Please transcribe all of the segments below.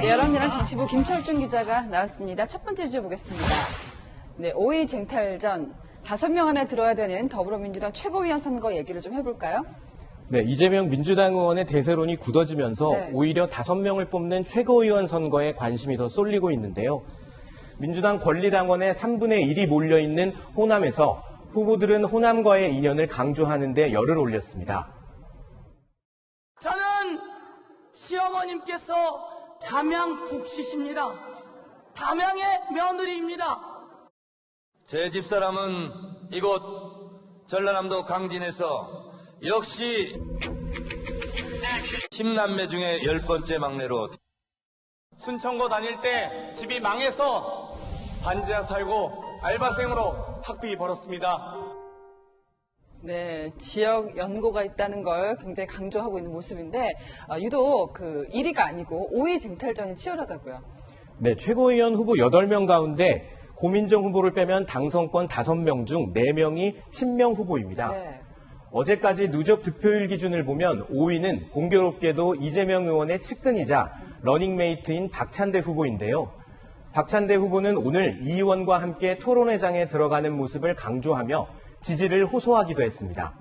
네, 여러분이랑 정치부 김철중 기자가 나왔습니다. 첫 번째 주제 보겠습니다. 네, 5위 쟁탈전 다섯 명 안에 들어야 되는 더불어민주당 최고위원 선거 얘기를 좀 해볼까요? 네, 이재명 민주당 의원의 대세론이 굳어지면서 네. 오히려 다섯 명을 뽑는 최고위원 선거에 관심이 더 쏠리고 있는데요. 민주당 권리당원의 3분의 1이 몰려있는 호남에서 후보들은 호남과의 인연을 강조하는 데 열을 올렸습니다. 저는 시어머님께서 담양 국시십니다. 담양의 며느리입니다. 제 집사람은 이곳 전라남도 강진에서 역시 10남매 중에 열 번째 막내로 순천고 다닐 때 집이 망해서 반지하 살고 알바생으로 학비 벌었습니다. 네, 지역 연고가 있다는 걸 굉장히 강조하고 있는 모습인데 어, 유독 그 1위가 아니고 5위 쟁탈전이 치열하다고요. 네, 최고위원 후보 8명 가운데 고민정 후보를 빼면 당선권 5명 중 4명이 친명 후보입니다. 네. 어제까지 누적 득표율 기준을 보면 5위는 공교롭게도 이재명 의원의 측근이자 러닝메이트인 박찬대 후보인데요. 박찬대 후보는 오늘 이 의원과 함께 토론회장에 들어가는 모습을 강조하며 지지를 호소하기도 했습니다.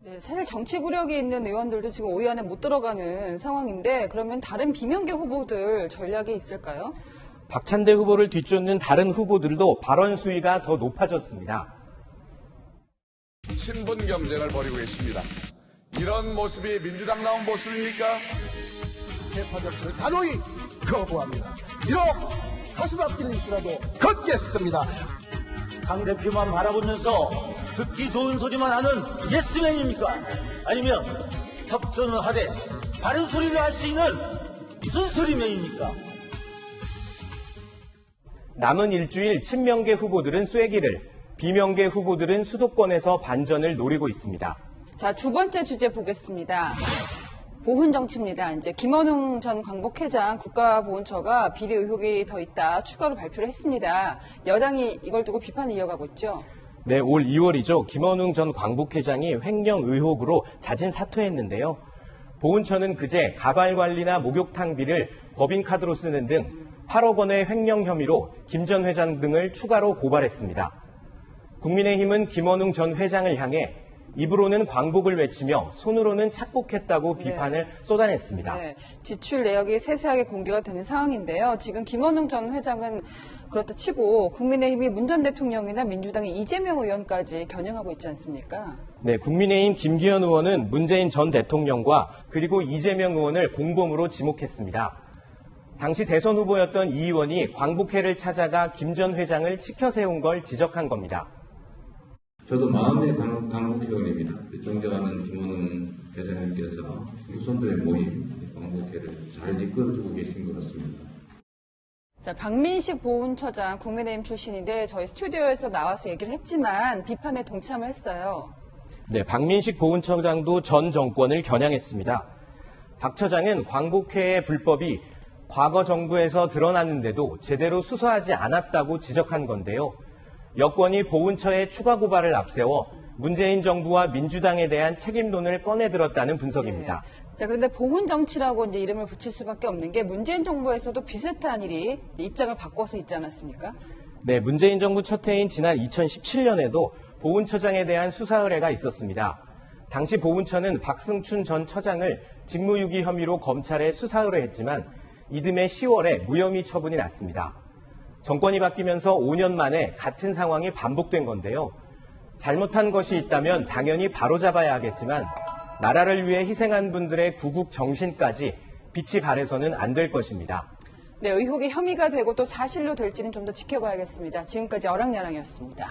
네, 사실 정치 구력이 있는 의원들도 지금 5위 안에 못 들어가는 상황인데 그러면 다른 비명계 후보들 전략이 있을까요? 박찬대 후보를 뒤쫓는 다른 후보들도 발언 수위가 더 높아졌습니다. 친분 경쟁을 벌이고 계십니다. 이런 모습이 민주당 나온 모습입니까? 개파 정치를 단호히 거부합니다. 비록 가시밭길을 일지라도 걷겠습니다. 당 대표만 바라보면서 듣기 좋은 소리만 하는 예스맨입니까? 아니면 협전을 하되 바른 소리를 할 수 있는 순소리맨입니까? 남은 일주일 친명계 후보들은 쐐기를, 비명계 후보들은 수도권에서 반전을 노리고 있습니다. 자, 두 번째 주제 보겠습니다. 보훈 정치입니다. 이제 김원웅 전 광복회장 국가보훈처가 비리 의혹이 더 있다 추가로 발표를 했습니다. 여당이 이걸 두고 비판을 이어가고 있죠. 네, 올 2월이죠. 김원웅 전 광복회장이 횡령 의혹으로 자진 사퇴했는데요. 보훈처는 그제 가발 관리나 목욕탕비를 법인카드로 쓰는 등 8억 원의 횡령 혐의로 김 전 회장 등을 추가로 고발했습니다. 국민의힘은 김원웅 전 회장을 향해 입으로는 광복을 외치며 손으로는 착복했다고 비판을 쏟아냈습니다. 네, 지출 내역이 세세하게 공개가 되는 상황인데요. 지금 김원웅 전 회장은 그렇다 치고 국민의힘이 문 전 대통령이나 민주당의 이재명 의원까지 겨냥하고 있지 않습니까? 네, 국민의힘 김기현 의원은 문재인 전 대통령과 그리고 이재명 의원을 공범으로 지목했습니다. 당시 대선 후보였던 이 의원이 광복회를 찾아가 김 전 회장을 치켜 세운 걸 지적한 겁니다. 저도 마음의 강- 강북회원입니다. 존경하는 김원웅 회장님께서 후손들의 모임, 광복회를 잘 이끌어주고 계신 것 같습니다. 자, 박민식 보훈처장 국민의힘 출신인데 저희 스튜디오에서 나와서 얘기를 했지만 비판에 동참을 했어요. 네, 박민식 보훈처장도 전 정권을 겨냥했습니다. 박 처장은 광복회의 불법이 과거 정부에서 드러났는데도 제대로 수사하지 않았다고 지적한 건데요. 여권이 보훈처의 추가 고발을 앞세워 문재인 정부와 민주당에 대한 책임론을 꺼내들었다는 분석입니다. 자, 그런데 보훈 정치라고 이제 이름을 붙일 수밖에 없는 게 문재인 정부에서도 비슷한 일이 입장을 바꿔서 있지 않았습니까? 네, 문재인 정부 첫 해인 지난 2017년에도 보훈처장에 대한 수사 의뢰가 있었습니다. 당시 보훈처는 박승춘 전 처장을 직무유기 혐의로 검찰에 수사 의뢰했지만 이듬해 10월에 무혐의 처분이 났습니다. 정권이 바뀌면서 5년 만에 같은 상황이 반복된 건데요. 잘못한 것이 있다면 당연히 바로잡아야 하겠지만 나라를 위해 희생한 분들의 구국 정신까지 빛이 발해서는 안 될 것입니다. 네, 의혹이 혐의가 되고 또 사실로 될지는 좀 더 지켜봐야겠습니다. 지금까지 어랑야랑이었습니다.